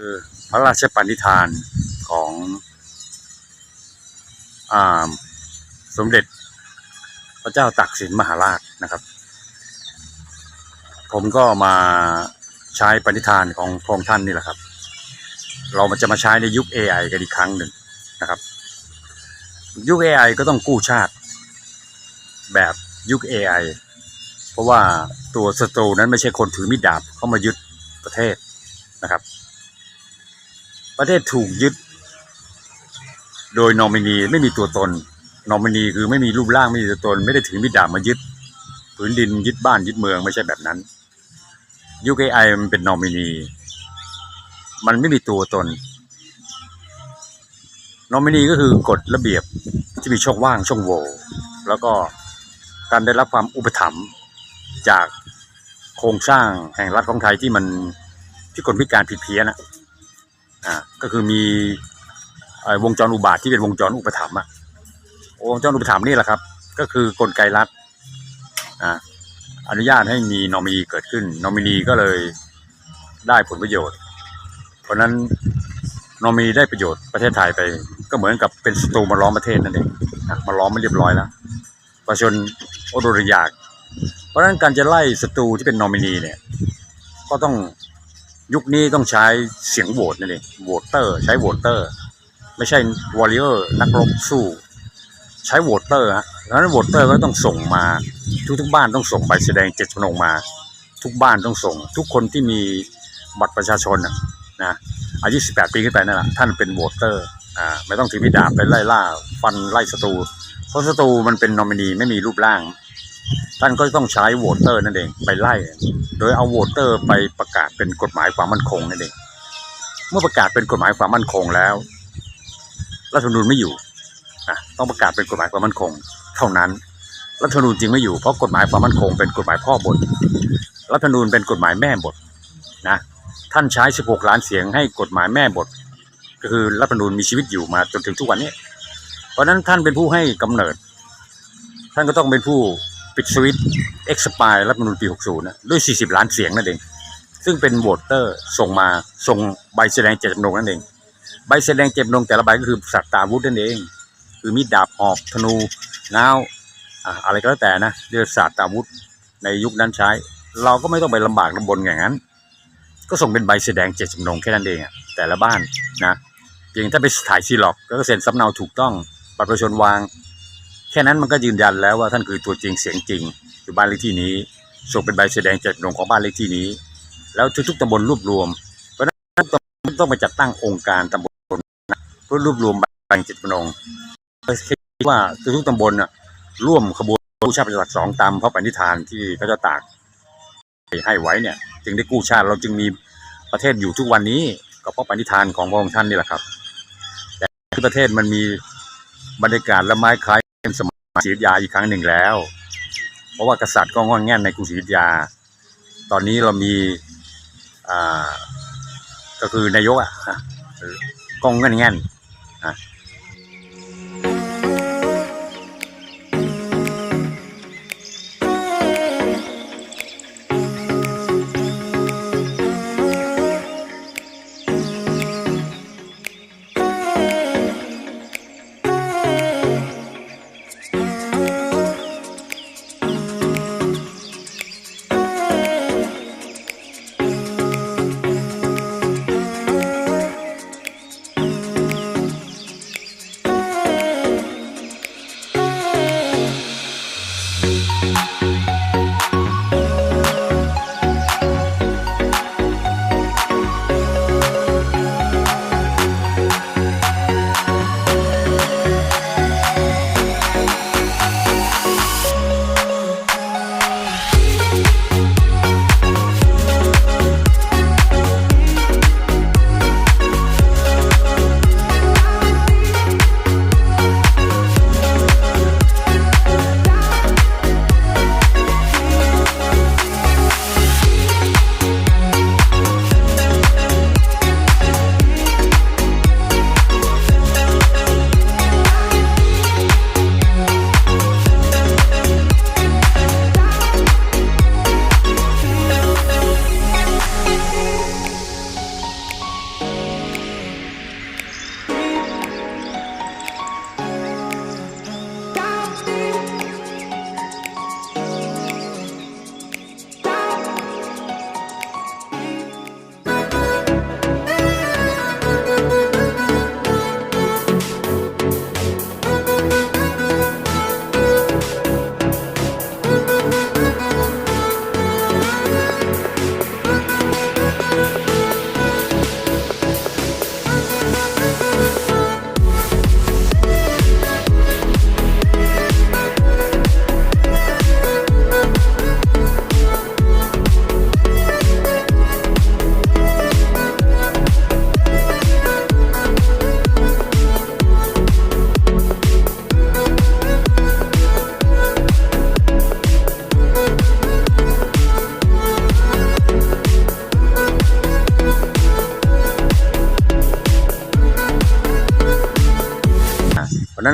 คือพระราชปณิธานของอสมเด็จพระเจ้าตากสินมหาราชนะครับ ผมก็มาใช้ปณิธานของพระองค์ท่านนี่แหละครับ เรามันจะมาใช้ในยุค AI กันอีกครั้งหนึ่งนะครับ ยุค AI ก็ต้องกู้ชาติ แบบยุค AI เพราะว่าตัวศัตรูนั้นไม่ใช่คนถือมีดดาบเข้ามายึดประเทศนะครับ ประเทศถูกยึด โดยนอมินีไม่มีตัวตน นอมินีคือไม่มีรูปร่างไม่มีตัวตน ไม่ได้ถือมีดดาบมายึดพื้นดินยึดบ้านยึดเมืองไม่ใช่แบบนั้นยุคไอมันเป็นนอมินี มันไม่มีตัวตน นอมินีก็คือกฎระเบียบที่มีช่องว่างช่องโหว่แล้วก็การได้รับความอุปถัมภ์จากโครงสร้างแห่งรัฐของไทยที่มันที่คนพิการผิดเพี้ยนอะ อ่าก็คือมีเอ่อวงจรอุบาทที่เป็นวงจรอุปถัมภ์อะวงจรอุปถัมภ์นี่แหละครับ ก็คือกลไกรัฐอ่าอนุญาตให้มีนอมินีเกิดขึ้น นอมินีก็เลยได้ผลประโยชน์ เพราะฉะนั้นนอมินีได้ประโยชน์ประเทศไทยไป ก็เหมือนกับเป็นศัตรูมาล้อมประเทศนั่นเองนะมาล้อมม่เรียบร้อยแล้วประชาชนอดรอยาก เพราะฉะนั้นการจะไล่ศัตรูที่เป็นนอมินีเนี่ย ก็ต้อง ยุคนี้ต้องใช้เสียงโหวตนั่นเองโหวตเตอร์ใช้โหวตเตอร์ ไม่ใช่วอริเออร์นักรบสู้ ใช้โหวตเตอร์ฮะดังนั้นโหวตเตอร์ก็ต้องส่งมา ทุกทุกบ้านต้องส่งใบแสดงเจตจำนงมา ทุกบ้านต้องส่ง ทุกคนที่มีบัตรประชาชนนะนะอายุ 18 ปีขึ้นไปนั่นแหละท่านเป็นโหวตเตอร์อ่าไม่ต้องถือมีดดาบไปไล่ล่า ฟันไล่ศัตรูเพราะศัตรูมันเป็นนอมินีไม่มีรูปร่าง ท่านก็ต้องใช้โหวตเตอร์นั่นเองไปไล่ โดยเอาโหวตเตอร์ไปประกาศเป็นกฎหมายความมั่นคงนั่นเองเมื่อประกาศเป็นกฎหมายความมั่นคงแล้วรัฐธรรมนูญไม่อยู่นะต้องประกาศเป็นกฎหมายความมั่นคง เท่านั้นรัฐธรรมนูญจึงไม่อยู่เพราะกฎหมายความมั่นคง เป็นกฎหมายพ่อบทรัฐธรรมนูญเป็นกฎหมายแม่บทนะท่านใช้ 16 ล้านเสียงให้กฎหมายแม่บทก็คือรัฐธรรมนูญมีชีวิตอยู่มาจนถึงทุกวันนี้ เพราะฉะนั้นท่านเป็นผู้ให้กำเนิด ท่านก็ต้องเป็นผู้ ปิดสวิตช์เอ็กซ์ปายรัฐมนูญปี 60นะด้วย 40 ล้านเสียงนั่นเอง ซึ่งเป็นโหวตเตอร์ส่งมาส่งใบแสดงเจตจำนงนั่นเอง ใบแสดงเจตจำนงแต่ละใบก็คือสัตว์ตาวุธนั่นเอง คือมีดดาบหอกธนูน้าวอะไรก็แล้วแต่นะเรียกศาสตร์ตาวุธในยุคนั้นใช้ เราก็ไม่ต้องไปลำบากลำบนอย่างนั้น ก็ส่งเป็นใบแสดงเจตจำนงแค่นั้นเองอะแต่ละบ้านนะเพียงถ้าไปถ่ายซีล็อกก็เซ็นสำเนาถูกต้องบัตรประชาชนวาง ค่นั้นมันก็ยืนยันแล้วว่าท่านคือตัวจริงเสียงจริงอยู่บ้านเลขที่นี้ส่งเป็นใบแสดงเจตจำนงของบ้านเลขที่นี้ แล้วทุกๆตำบลรวบรวม เพราะนั้นต้องต้องไปจัดตั้งองค์การตำบลเพื่อรวบรวมใบเจตจำนงคิดว่าทุกๆตำบลร่วมขบวนกู้ชาติประชาธิสองตามพระปณิธานที่พระเจ้าตากให้ไว้เนี่ย จึงได้กู้ชาติเราจึงมีประเทศอยู่ทุกวันนี้ก็เพราะปณิธานของพระองค์ท่านนี่แหละครับ แต่ที่ประเทศมันมีบรรยากาศและไม้คล้าย ศรีอยุธยาอีกครั้งหนึ่งแล้ว เพราะว่ากษัตริย์ก็งอนแง่นในกรุงศรีอยุธยา ตอนนี้เรามีอ่าก็คือนายกอะนะกองเงินแง่น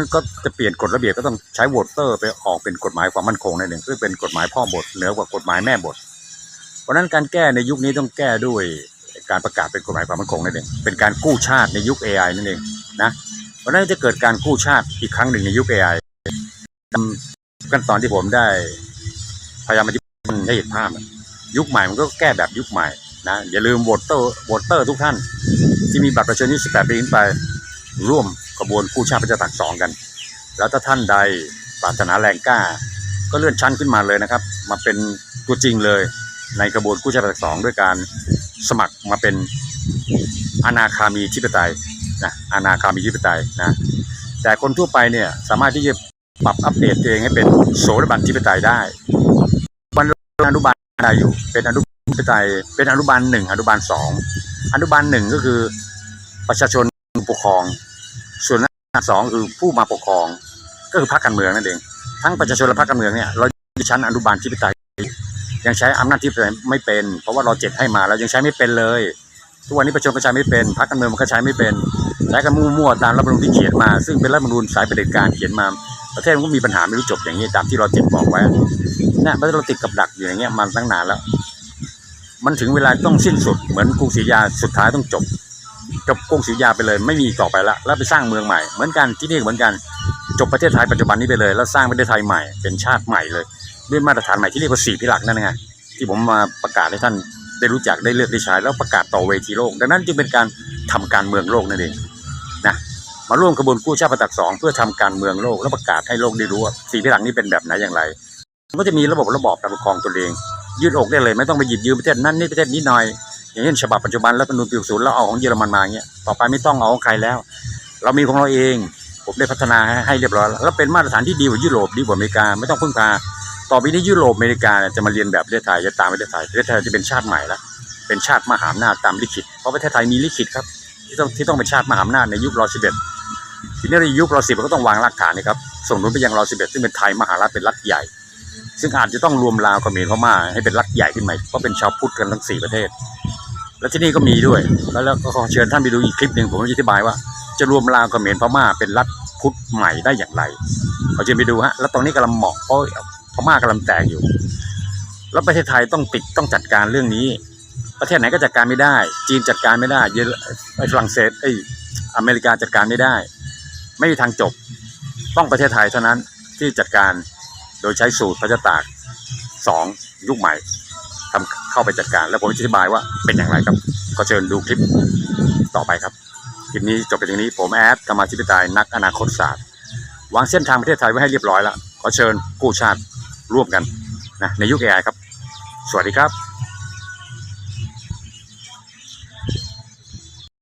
นั้นก็จะเปลี่ยนกฎระเบียบก็ต้องใช้โวตเตอร์ ไปออกเป็นกฎหมายความมั่นคงนั่นเองซึ่งเป็นกฎหมายพ่อบทเหนือกว่ากฎหมายแม่บท เพราะนั้นการแก้ในยุคนี้ต้องแก้ด้วยการประกาศเป็นกฎหมายความมั่นคงนั่นเองเป็นการกู้ชาติในยุค AI นั่นเองนะเพราะนั้นจะเกิดการกู้ชาติอีกครั้งหนึ่งในยุค AI ขั้นตอนที่ผมได้พยายามอธิบายให้เห็นภาพยุคใหม่มันก็แก้แบบยุคใหม่นะอย่าลืมโหวตเตอร์โหวตเตอร์ทุกท่าน ที่มีบัตรประชาชนอายุ18ปีขึ้นไป ร่วมกระบวนกู้ชาติประชาธิปไตยสองกัน แล้วถ้าท่านใดปรารถนาแรงกล้า ก็เลื่อนชั้นขึ้นมาเลยนะครับ มาเป็นตัวจริงเลยในกระบวนกู้ชาติประชาธิปไตยสองด้วยการสมัครมาเป็นอนาคามีธิปไตยนะอนาคามีธิปไตยนะแต่คนทั่วไปเนี่ยสามารถที่จะปรับอัปเดตตัวเองให้เป็นโสดาบันธิปไตยได้วันอนุบาลได้อยู่ เป็นอนุบาลธิปไตยเป็นอนุบาลหนึ่งอนุบาลสองอนุบาลหนึ่งก็คือประชาชนปกครอง ส่วนอนุบาสองคือผู้มาปกครอง ก็คือพรรคการเมืองนั่นเอง ทั้งประชาชนและพรรคการเมืองเนี่ยเราอยู่ชั้นอนุบาลธิปไตยยังใช้อำนาจธิปไตยไม่เป็น เพราะว่าเราเจ็ดให้มาเรายังใช้ไม่เป็นเลย ทุกวันนี้ประชาชนก็ใช้ไม่เป็นพรรคการเมืองมันก็ใช้ไม่เป็นใช้กันมั่วๆตามรัฐธรรมนูญที่เขียนมา ซึ่งเป็นรัฐธรรมนูญสายประเด็จการเขียนมา ประเทศมันก็มีปัญหาไม่รู้จบอย่างนี้ตามที่เราเจ็ดบอกไว้เนี่ยประเทศเราติดกับดักอยู่อย่างเงี้ยมาตั้งนานแล้ว มันถึงเวลาต้องสิ้นสุดเหมือนกรุงศรีอยุธยาสุดท้ายต้องจบ จบกรุงศรีอยุธยาไปเลย ไม่มีต่อไปละแล้วไปสร้างเมืองใหม่ เหมือนกันที่นี่ก็เหมือนกัน จบประเทศไทยปัจจุบันนี้ไปเลย แล้วสร้างประเทศไทยใหม่เป็นชาติใหม่เลย ด้วยมาตรฐานใหม่ที่เรียกว่าสี่พิหลักนั่นไงที่ผมมาประกาศให้ท่านได้รู้จักได้เลือกได้ใช้แล้วประกาศต่อเวทีโลก ดังนั้นจึงเป็นการทำการเมืองโลกนั่นเองนะมาร่วมกระบวนกู้ชาติประตักสองเพื่อทำการเมืองโลกแล้วประกาศให้โลกได้รู้ว่าสี่พิหลักนี้เป็นแบบไหนอย่างไรมันก็จะมีระบบระบอบการปกครองตนเองยืดอกได้เลย ไม่ต้องไปหยิบยืมประเทศนั้นนี่ประเทศนี้หน่อย อย่างเช่นฉบับปัจจุบันแล้วปนูญปีศูนย์แล้วเอาของเยอรมันมาเงี้ยต่อไปไม่ต้องเอาของใครแล้ว เรามีของเราเอง ผมได้พัฒนาให้ใหเรียบร้อยแล้วเป็นมาตรฐานที่ดีกว่ายุโรปดีกว่าอเมริกาไม่ต้องพึ่งพาต่อไปนี้ยุโรปอเมริกาจะมาเรียนแบบประเทศไทยจะตามประเทศไทยประเทศไทยจะเป็นชาติใหม่แล้วเป็นชาติมหาอำนาจตามลิขิตเพราะประเทศไทยมีลิขิตครับที่ต้องที่ต้องเป็นชาติมหาอำนาจในยุครอสิบเอ็ดทีนี้ในยุครอสิบก็ต้องวางรากฐานนะครับส่งนุนไปยังรอสิบเอ็ดซึ่งเป็นไทยมหารัฐเป็นรัฐใหญ่ ซึ่งอาจจะต้องรวมลาวเขมรพม่าให้เป็นรัฐใหญ่ขึ้นมาเพราะเป็นชาวพุทธกันทั้งสี่ประเทศ แล้วที่นี่ก็มีด้วยแล้วแล้วก็ขอเชิญท่านไปดูอีกคลิปหนึ่งผมจะอธิบายว่า จะรวมลาวเขมรพม่าเป็นรัฐพุทธใหม่ได้อย่างไรขอเชิญไปดูฮะ แล้วตรงนี้กำลังเหมาะเพราะพม่ากำลังแตกอยู่ แล้วประเทศไทยต้องติดต้องจัดการเรื่องนี้ ประเทศไหนก็จัดการไม่ได้ จีนจัดการไม่ได้เยอรไอฝรั่งเศสไออเมริกาจัดการไม่ได้ ไม่มีทางจบ ต้องประเทศไทยเท่านั้นที่จัดการโดยใช้สูตรพระเจ้าตากสองยุคใหม่ทำ เข้าไปจัดการ แล้วผมจะอธิบายว่าเป็นอย่างไรครับ ก็เชิญดูคลิปต่อไปครับ คลิปนี้จบไปตรงนี้ผมแอดกรรมาธิปไตยนักอนาคตศาสตร์วางเส้นทางประเทศไทยไว้ให้เรียบร้อยแล้วขอเชิญกู้ชาติร่วมกันนะในยุค AI ครับ สวัสดีครับ